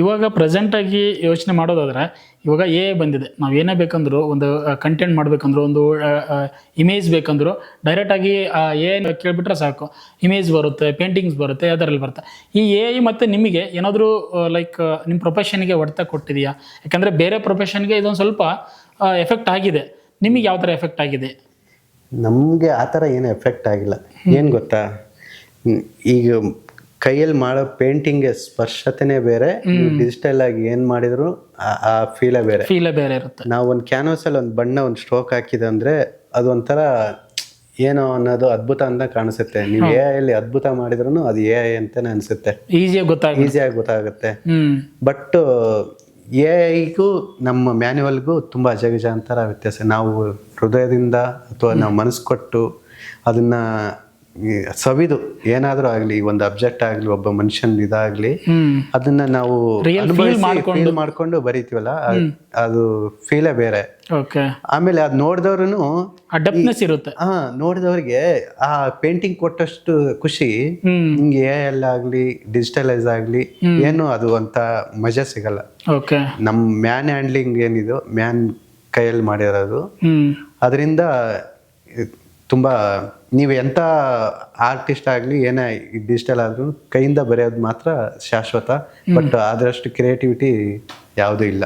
ಇವಾಗ ಪ್ರೆಸೆಂಟಾಗಿ ಯೋಚನೆ ಮಾಡೋದಾದ್ರೆ, ಇವಾಗ ಎ ಬಂದಿದೆ. ನಾವು ಏನೇ ಬೇಕಂದ್ರು ಒಂದು ಕಂಟೆಂಟ್ ಮಾಡಬೇಕಂದ್ರು, ಒಂದು ಇಮೇಜ್ ಬೇಕಂದ್ರು ಡೈರೆಕ್ಟಾಗಿ ಏನು ಕೇಳಿಬಿಟ್ರೆ ಸಾಕು. ಇಮೇಜ್ ಬರುತ್ತೆ ಪೇಂಟಿಂಗ್ಸ್ ಬರುತ್ತೆ, ಅದರಲ್ಲಿ ಬರುತ್ತೆ. ಈ ಎ ಐ ಮತ್ತು ನಿಮಗೆ ಏನಾದರೂ ಲೈಕ್ ನಿಮ್ಮ ಪ್ರೊಫೆಷನ್ಗೆ ಹೊಡೆತ ಕೊಟ್ಟಿದೆಯಾ? ಯಾಕಂದರೆ ಬೇರೆ ಪ್ರೊಫೆಷನ್ಗೆ ಇದೊಂದು ಸ್ವಲ್ಪ ಎಫೆಕ್ಟ್ ಆಗಿದೆ. ನಿಮಗೆ ಯಾವ ಥರ ಎಫೆಕ್ಟ್ ಆಗಿದೆ? ನಮಗೆ ಆ ಥರ ಏನು ಎಫೆಕ್ಟ್ ಆಗಿಲ್ಲ. ಏನು ಗೊತ್ತಾ? ಈಗ ಕೈಯಲ್ಲಿ ಮಾಡೋ ಪೇಂಟಿಂಗ್ ಸ್ಪರ್ಶತೆನೇ ಬೇರೆ ಡಿಜಿಟಲ್ ಆಗಿ ಏನು ಮಾಡಿದ್ರು ಆ- ಫೀಲ ಬೇರೆ. ಫೀಲೇ ಬೇರೆ ಇರುತ್ತೆ. ನಾವು ಒಂದು ಕ್ಯಾನ್ವಸಲ್ಲಿ ಒಂದು ಬಣ್ಣ ಒಂದು ಸ್ಟ್ರೋಕ್ ಹಾಕಿದೆ ಅಂದ್ರೆ ಅದೊಂಥರ ಏನೋ ಅನ್ನೋದು ಅದ್ಭುತ ಅಂತ ಕಾಣಿಸುತ್ತೆ. ನೀವು ಎ ಅಲ್ಲಿ ಅದ್ಭುತ ಮಾಡಿದ್ರು ಅದು ಎ ಐ ಅಂತಾನೆ ಅನಿಸುತ್ತೆ. ಈಸಿಯಾಗಿ ಗೊತ್ತಾಗುತ್ತೆ. ಈಸಿಯಾಗಿ ಗೊತ್ತಾಗುತ್ತೆ. ಬಟ್ ಎ ಐಗೂ ನಮ್ಮ ಮ್ಯಾನ್ಯುವಲ್ಗೂ ತುಂಬಾ ಅಜಗಜಾಂತರ ವ್ಯತ್ಯಾಸ. ನಾವು ಹೃದಯದಿಂದ ಅಥವಾ ನಾವು ಮನಸ್ಸು ಕೊಟ್ಟು ಅದನ್ನ ಸವಿದು ಏನಾದರೂ ಆಗಲಿ ಒಂದು ಅಬ್ಜೆಕ್ಟ್ ಆಗಲಿ ಒಬ್ಬ ಮನುಷ್ಯನ ಇದಾಗಲಿ ಅದನ್ನ ನಾವು ಫೀಲ್ ಮಾಡ್ಕೊಂಡು. ಬರೀತೀವಲ್ಲ ಅದ್- ಫೀಲೇ ಬೇರೆ. ಆಮೇಲೆ ಅದು ನೋಡಿದವ್ರು ಇರುತ್ತೆ. ಹಾ ನೋಡಿದವ್ರಿಗೆ ಆ ಪೇಂಟಿಂಗ್ ಕೊಟ್ಟಷ್ಟು ಖುಷಿ. ಹಿಂಗ್ ಎ ಎಲ್ಲ ಆಗಲಿ ಡಿಜಿಟಲೈಸ್ ಆಗಲಿ ಏನು ಅದು ಅಂತ ಮಜಾ ಸಿಗಲ್ಲ. ನಮ್ಮ ಮ್ಯಾನ್ ಹ್ಯಾಂಡ್ಲಿಂಗ್ ಏನಿದು ಮ್ಯಾನ್ ಕೈಯಲ್ಲಿ ಮಾಡಿರೋದು. ಅದರಿಂದ ತುಂಬ ನೀವು ಎಂಥ ಆರ್ಟಿಸ್ಟ್ ಆಗಲಿ ಏನೇ ಡಿಜಿಟಲ್ ಆದ್ರೂ ಕೈಯಿಂದ ಬರೆಯೋದು ಮಾತ್ರ ಶಾಶ್ವತ ಬಟ್ ಅದರಷ್ಟು ಕ್ರಿಯೇಟಿವಿಟಿ ಯಾವುದೂ ಇಲ್ಲ.